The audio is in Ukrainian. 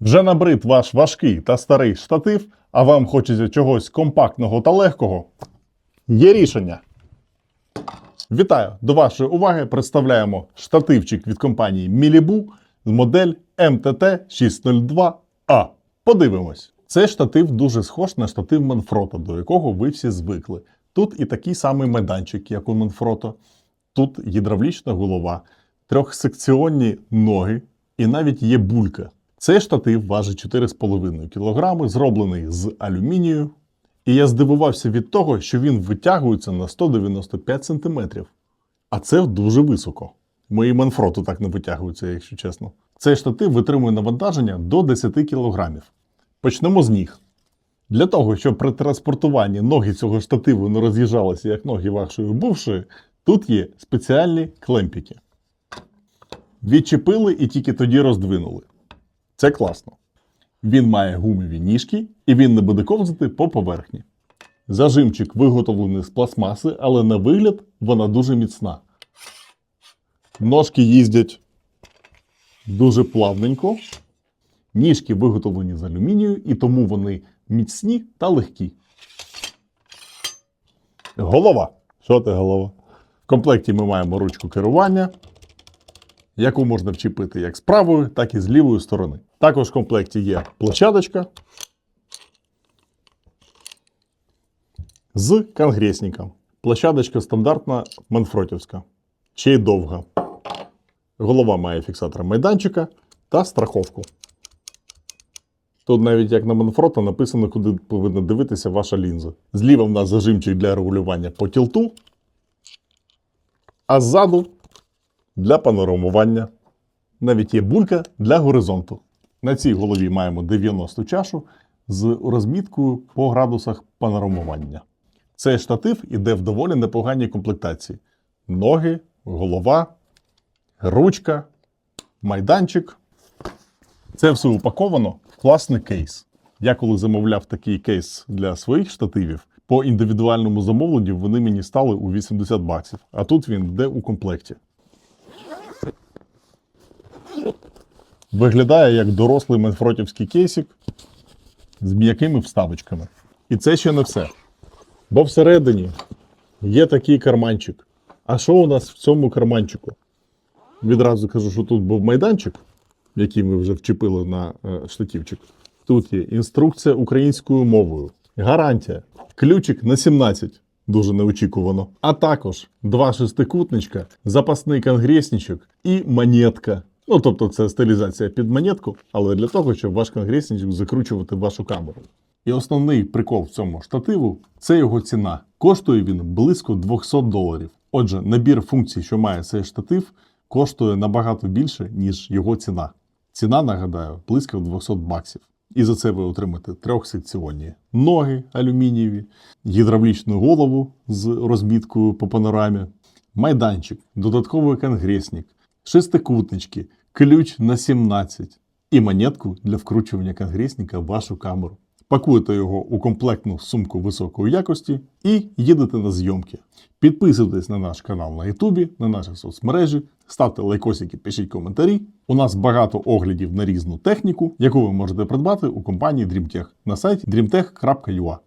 Вже набрид ваш важкий та старий штатив, а вам хочеться чогось компактного та легкого? Є рішення. Вітаю! До вашої уваги представляємо штативчик від компанії Milibu з модель MTT602A. Подивимось. Цей штатив дуже схож на штатив Manfrotto, до якого ви всі звикли. Тут і такий самий майданчик, як у Manfrotto. Тут гідравлічна голова, трьохсекціонні ноги і навіть є булька. Цей штатив важить 4,5 кг, зроблений з алюмінію. І я здивувався від того, що він витягується на 195 см. А це дуже високо. Мої Манфроту так не витягуються, якщо чесно. Цей штатив витримує навантаження до 10 кг. Почнемо з ніг. Для того, щоб при транспортуванні ноги цього штативу не роз'їжджалися, як ноги вашої бувшої, тут є спеціальні клемпіки. Відчепили і тільки тоді роздвинули. Це класно. Він має гумові ніжки і він не буде ковзати по поверхні. Зажимчик виготовлений з пластмаси, але на вигляд вона дуже міцна. Ножки їздять дуже плавненько. Ніжки виготовлені з алюмінію, і тому вони міцні та легкі. Голова. Що ти голова? В комплекті ми маємо ручку керування, яку можна вчепити як з правої, так і з лівої сторони. Також в комплекті є площадочка з конгресником. Площадочка стандартна манфротівська, ще й довга. Голова має фіксатор майданчика та страховку. Тут навіть як на Манфрото написано, куди повинна дивитися ваша лінза. Зліва в нас зажимчик для регулювання по тілту, а ззаду для панорамування. Навіть є булька для горизонту. На цій голові маємо 90 чашу з розміткою по градусах панорамування. Цей штатив іде в доволі непоганій комплектації: ноги, голова, ручка, майданчик. Це все упаковано в класний кейс. Я коли замовляв такий кейс для своїх штативів, по індивідуальному замовленню вони мені стали у 80 баксів, а тут він йде у комплекті. Виглядає як дорослий менфротівський кейсик з м'якими вставочками. І це ще не все. Бо всередині є такий карманчик. А що у нас в цьому карманчику? Відразу кажу, що тут був майданчик, який ми вже вчепили на е, штативчик. Тут є інструкція українською мовою, гарантія, ключик на 17, дуже неочікувано. А також два шестикутничка, запасний конгресничок і монетка. Ну, тобто це стилізація під монетку, але для того, щоб ваш конгресничок закручувати вашу камеру. І основний прикол в цьому штативу це його ціна. Коштує він близько 200 доларів. Отже, набір функцій, що має цей штатив, коштує набагато більше, ніж його ціна. Ціна, нагадаю, близько 200 баксів. І за це ви отримаєте трьохсекціонні ноги алюмінієві, гідравлічну голову з розміткою по панорамі, майданчик, додатковий конгресник, шестикутнички, ключ на 17 і монетку для вкручування конгресника в вашу камеру. Пакуєте його у комплектну сумку високої якості і їдете на зйомки. Підписуйтесь на наш канал на Ютубі, на наші соцмережі, ставте лайкосики, пишіть коментарі. У нас багато оглядів на різну техніку, яку ви можете придбати у компанії DreamTech на сайті dreamtech.ua.